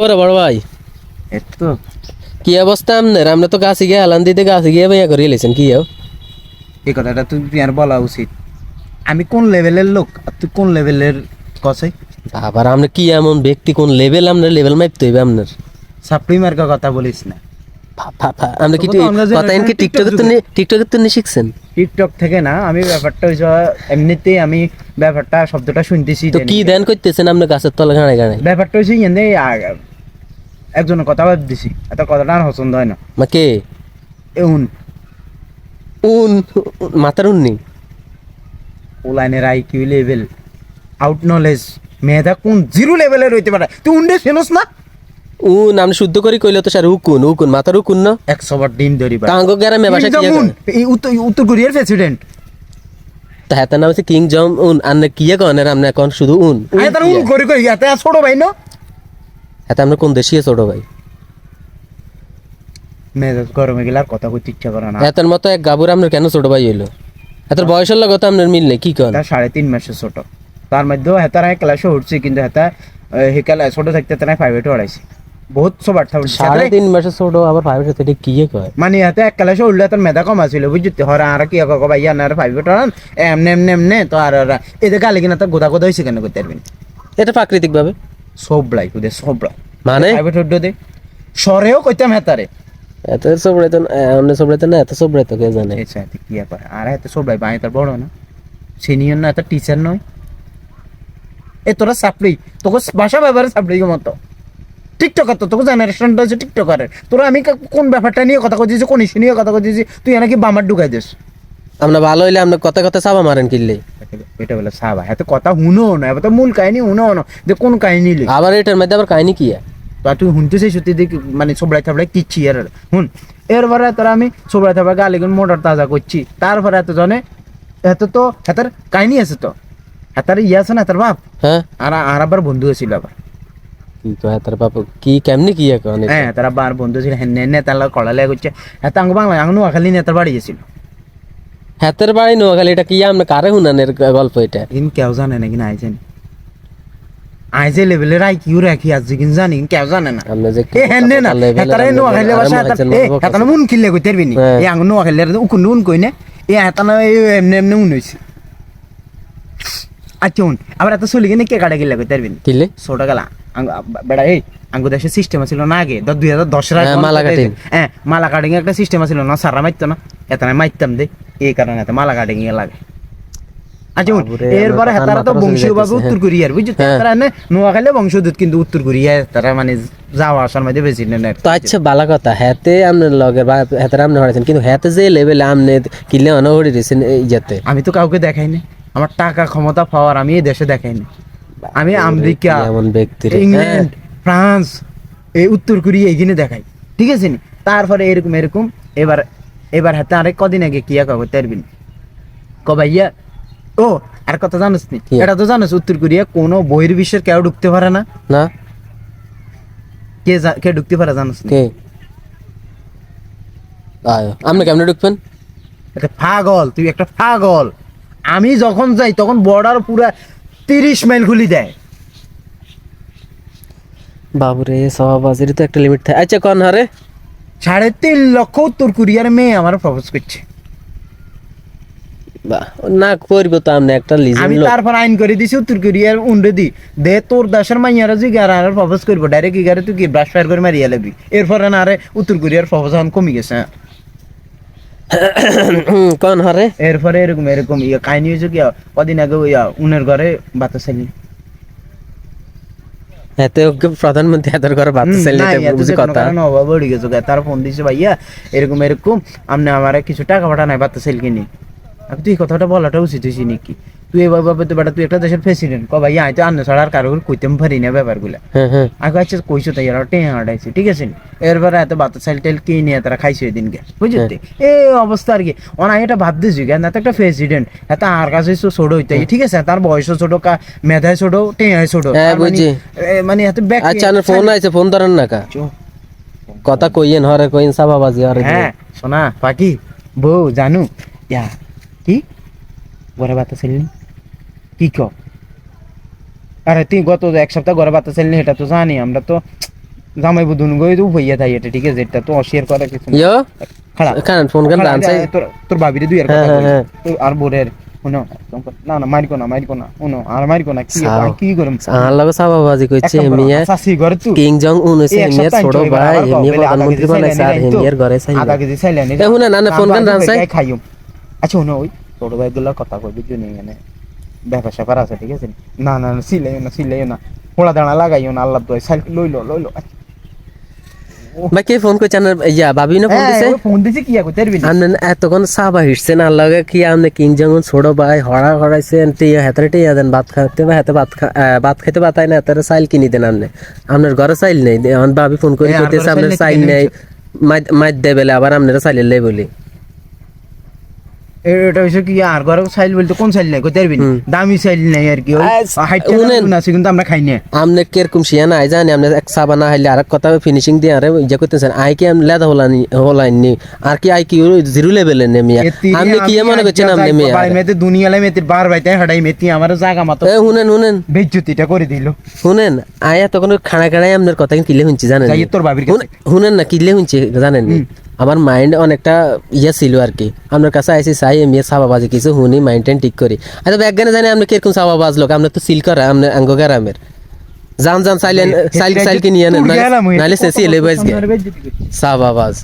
ওরে বড় ভাই। এতো? কি অবস্থা আপনার? আমরা তো গাছে গিয়ে হালান দিতে গাছে গিয়ে ভাইয়া করে এলেছেন কি হও এই কথাটা তুই আর বলা উচিত। আমি কোন লেভেলের লোক? আর তুই কোন লেভেলের কসাই আবার আমরা কি এমন ব্যক্তি? কোন লেভেল আপনার? লেভেল মাপতে হইবে আপনার। সাপ্রিমার মার্কা কথা বলিস না। কি তো আমরা তো তো শিখছেন? টিকটক থেকে না আমি ব্যাপারটা হয়েছে এমনিতেই আমি ব্যাপারটা শব্দটা শুনতেছি তো কি ধ্যান করতেছেন আপনি গাছের তলে গাড়ে গাড়ে ব্যাপারটা হয়েছে ইয়ে একজনের কথা বাদ দিছি এত কথাটা আর পছন্দ হয় না। মা কে? এউন উন। মাথার উন্নি? ও লাইনের I Q level out knowledge মেধা কোন জিরো লেভেলের হইতে পারে? তুই উন্ডে ফেনোস না? উন আপনি শুদ্ধ করে কইলে তো স্যার উকুন উকুন মাথার উকুন না? একশো বার ডিম ধরি গ্রামে ভাষা কি উত্তর উত্তর কোরিয়ার প্রেসিডেন্ট। তা হ্যাঁ নাম হচ্ছে কিং জম উন আপনি কি কন আর আপনি এখন শুধু উন। আরে উন করি ছোট ভাই না? হ্যাঁ আপনি কোন দেশীয় ছোট ভাই? মেজাজ গরমে গেলে আর কথা কইতে ইচ্ছা করে না। মতো এক গাবুর আপনার কেন ছোট ভাই হইল? এত বয়সের লগত আপনার মিল নেই কি কন? তার সাড়ে তিন মাসের ছোট। তার মধ্যেও হেতার আমি ক্লাসে উঠছি কিন্তু হেতা হে ক্লা ছোট থাকতে তারা প্রাইভেটে পড়াইছি। বহুত সবার থাকছে সাড়ে তিন মাসের ছোট আবার ফাইভের সাথে কি কয়? মানে হাতে এক ক্লাসে উঠলে তোর মেধা কম আছিল বুঝতে হরে আর কি কক ভাইয়া না প্রাইভেট পড়ান এমনে এমনে এমনে তো আর আর এদের গালে কিনা তোর গোদা গোদা হয়েছে কেন করতে পারবেন এটা প্রাকৃতিক ভাবে সবলাই ওদের সবলাই মানে? দে। সরেও কইতাম হেতারে এত সবড়াইতো অন্য সবড়াইতো না এত সবড়াইতো কে জানে? আচ্ছা কি ব্যাপার আর এত সবলাই বাই তার বড় না। সিনিয়র না এত টিচার নয়। এ তোরা সাপ্লি তোকে ভাষা ব্যবহারে সাপ্লি মতো। টিকটকার তো তোকে জেনারেশনটা হচ্ছে টিকটকারের তোরা আমি কোন ব্যাপারটা নিয়ে কথা কইছিস কোন ইস্যু নিয়ে কথা কইছিস তুই নাকি বামার ঢুকাই দিস? আমরা ভালো হইলে আমরা কথা কথা চাপা মারেন কিনলে এটা বলে সাবা এত কথা হুনো না এবার তো মূল কাহিনী হুনো না। যে কোন কাহিনী লিখ আবার এটার মধ্যে আবার কাহিনী কি? তা তুই শুনতেছিস সত্যি দেখ মানে সোবড়াই থাবড়াই কিচ্ছি আর হুন এরপরে তোরা আমি সোবড়াই থাবড়াই গালি গুন মোটর তাজা করছি। তারপরে এত জনে এত তো হেতার কাহিনী আছে তো। হেতার ইয়ে আছে না হেতার বাপ? হ্যাঁ। আর আর আবার বন্ধু ছিল আবার। কি কয় তার বাপ কি কেমনি কি এটা? হ্যাঁ তারা বার বন্ধু ছিল হ্যাঁ নে তার কড়া লেগে করছে এত আঙ্গ বাংলা আঙ্গ নোয়াখালী নেতার বাড়ি গেছিল। হাতের বাড়ি নোয়াখালী এটা কি আমরা কারে হুনানের গল্প এটা? কিন্তু কেউ জানে না কিনা আইজেন আইজে লেভেলের আই কিউ রাখি আজ কিন্তু জানি কেউ জানে না। আমরা যে এ হেনে না হেতারে নোয়াখালী ভাষা মানব হেতারে মুন কিনলে কইতে পারবি নি হ্যাঁ। এ আঙ্গ নোয়াখালী উকুন উন কই নে? এ হেতানা এমনি এমনি উন হইছে। আচ্ছা আবার এত চলি কিনে কে কাটা গিলে কইতে পারবি নি কিলে ছোট গেলা বেড়া এই আঙ্গু দেশের সিস্টেম ছিল না আগে। দুই হাজার আগে হ্যাঁ, মালা কাটিং। হ্যাঁ মালা কাটিং একটা সিস্টেম ছিল না সারা মারতো না। এত না মারতাম দে এই কারণে এত মালা কাটিং এ লাগে। আচ্ছা এরপরে হেতারা তো উত্তর কোরিয়ার বুঝছ? হ্যাঁ। তারা না নোয়াখালী বংশোদ্ভূত কিন্তু উত্তর কোরিয়া তারা মানে যাওয়া আসার মধ্যে বেশি নেন তো আচ্ছা বালা কথা হাতে আপনার লগে বা হাতের আপনি হরাইছেন কিন্তু হাতে যে লেভেলে আপনি কিলে অন হরি দিয়েছেন এই যাতে আমি তো কাউকে দেখাই না আমার টাকা ক্ষমতা পাওয়ার আমি এই দেশে দেখাই না আমি আমেরিকা এমন ব্যক্তি ইংল্যান্ড ফ্রান্স এই উত্তর কোরিয়া এইখানে দেখাই। ঠিক আছে নি? তারপরে এরকম এরকম। এবার এবার হাতে আরেক কদিন আগে কিয়া কাগজ তেরবিন? ক ভাইয়া ও আর কথা জানিস নি? এটা তো জানিস উত্তর কোরিয়া কোনো বহির্বিশ্বের কেউ ঢুকতে পারে না? না। কে কে ঢুকতে পারে জানিস কে? আয় আপনি কেমনে ঢুকবেন? একটা পাগল তুই একটা পাগল আমি যখন যাই তখন বর্ডার পুরা তিরিশ মাইল খুলি দেয়। বাবুরে সবাবাজির তো একটা লিমিট থাকে। আচ্ছা কন হারে? সাড়ে তিন লক্ষ উত্তর কোরিয়ার মেয়ে আমার প্রপোজ করছে। না করব তো আপনি একটা লিজেন্ড আমি তারপর আইন করে দিছি উত্তর কোরিয়ার উন্ডে দি। দে তোর দেশের মাইয়ারা যে গার আর প্রপোজ করব ডাইরেক্ট ইগারে তুই কি ব্রাশ ফায়ার করে মারিয়া লেবি এরপরে না আরে উত্তর কোরিয়ার প্রপোজ কমে গেছে হ্যাঁ। কন হরে এরপরে এরকম এরকম ইয়ে কাহিনী হয়েছে কি কদিন আগে উনের ঘরে বাতাস এলি এতে ওকে প্রধানমন্ত্রী এদের ঘরে বাচ্চা এলি বুঝি কথা। অভাব গেছে তার ফোন দিছে ভাইয়া এরকম এরকম আপনি আমার কিছু টাকা পাঠা নাই বাচ্চা সেল কিনি তুই এই কথাটা বলাটা উচিত হয়েছি নাকি? তুই এভাবে তো বেটা তুই একটা দেশের প্রেসিডেন্ট ক ভাইয়া আমি তো আন্ন ছাড়া আর কারও কইতেম পারি না ব্যাপারগুলা। হ্যাঁ হ্যাঁ। আগে আচ্ছা কইছো তাই আর টেন হাঁটাইছে ঠিক আছে? এরপরে এত বাচ্চা সেল টেল কিনে নিয়ে তারা খাইছে ওই দিনকে বুঝলি এই অবস্থা আর কি। অনা এটা ভাবতেছি কেন এত একটা প্রেসিডেন্ট এত আর কাছে ছোট হইতে ঠিক আছে? তার বয়সও ছোট কা মেধায় ছোট টেঁয়ায় ছোট। হ্যাঁ, মানে- মানে এত ব্যাক আচ্ছা ফোন আছে ফোন ধরেন না কা। কথা কইয়েন হরে কইন সাবাবাজি হরে হ্যাঁ শোনা পাখি বউ জানু ইয়া কি? ঘরে বাতা ছেলনি কি ক আরে তুই গত এক সপ্তাহ ঘরে বাতা ছেলনি এটা তো জানি আমরা তো জামাই বুধুন গই তো হইয়া তাই এটা ঠিক আছে এটা তো অশেয়ার করা কিছু। ইয়ো? খান ফোন খাড়া, রানছে যা, তোর তোর ভাবিরে দুই আর হ্যাঁ, কথা হ্যাঁ, হ্যাঁ। তো আর বোরের শুনো না না মারিকো না মারিকো না শুনো আর মারিকো না কি কি করম? আর লগে সাবাবাজি কইছে মিয়া। সাসি ঘরে তুই কিং জং উন হইছে সপ্তাহ ছোট ভাই মিয়া? আধা প্রধানমন্ত্রী বানাইছে আর মিয়ার ঘরে চাইলে। আধা কেজি চাইলে নিয়ে শুনে না, না, ফোন গান রানছে। খাইও আচ্ছা শুনো ওই ছোট ভাইগুলোর কথা কই বুঝছ নি মানে ব্যাপার স্যাপার আছে ঠিক আছে না না না সিলাইও না সিলাইও না পোড়া দাঁড়া লাগাইও না আল্লাহ দোয় সাইল লইলো লইলো ভাই কে ফোন কইছে ইয়া ভাবি না ফোন দিছে ফোন দিছি কি করতে পারবি না আমনে এতক্ষণ সাবা হিটছেন আর লগে কি আমনে কিং জং ছোট ভাই হড়া হড়াইছেন হেতরে দেন ভাত খাইতে বা হেতে ভাত খাইতে বাতাই না হেতরে কিনি দেন আমনে আপনার ঘরে চাইল নেই আমার ভাবি ফোন করে কইতেছে আপনার নেই, মাইদ আবার আপনারা চাইলে লাই বলি এটা কি আর ঘরে সাইল বলতে কোন সাইল নাই পারবি দামি সাইল নাই আর কি ওই হাইটটা শুনেন। না আছে কিন্তু আমরা খাই না। আমনে কীরকম শিয়া না জানি আমনে এক সাবা না হাইলে কথা ফিনিশিং দিয়ে আরে ইয়া করতেছেন। আই কি আম লেদা হলানি হলাইনি আর কি আই কি জিরো লেভেলে নে মিয়া? আমনে কি মনে করছেন আমনে মিয়া? বাড়ি মেতে দুনিয়ালে মেতে বার বাইতে হাডাই মেতি আমার জায়গা মতো এ শুনেন শুনেন। বেজ্জতিটা করে দিল। শুনেন আই এতক্ষণ খানা আপনার কথা কিলে শুনছি জানেন তোর শুন- শুনেন না কিলে শুনছি জানেন? আমার মাইন্ড অনেকটা ইয়ে ছিল আর কি আপনার কাছে আইসি চাই এমনি সাবা বাজে কিছু শুনি মাইন্ড ঠিক করি। আচ্ছা ব্যাজ্ঞানে জানি আপনি কীরকম সাবা বাজলো আপনার তো সিল করা আপনি আঙ্গ গ্রামের। যান যান চাইলেন চাইল চাইল কি নিয়ে নেন নাহলে সেসি এলে বাজ গে। বেজ্জতি সাবা বাজ।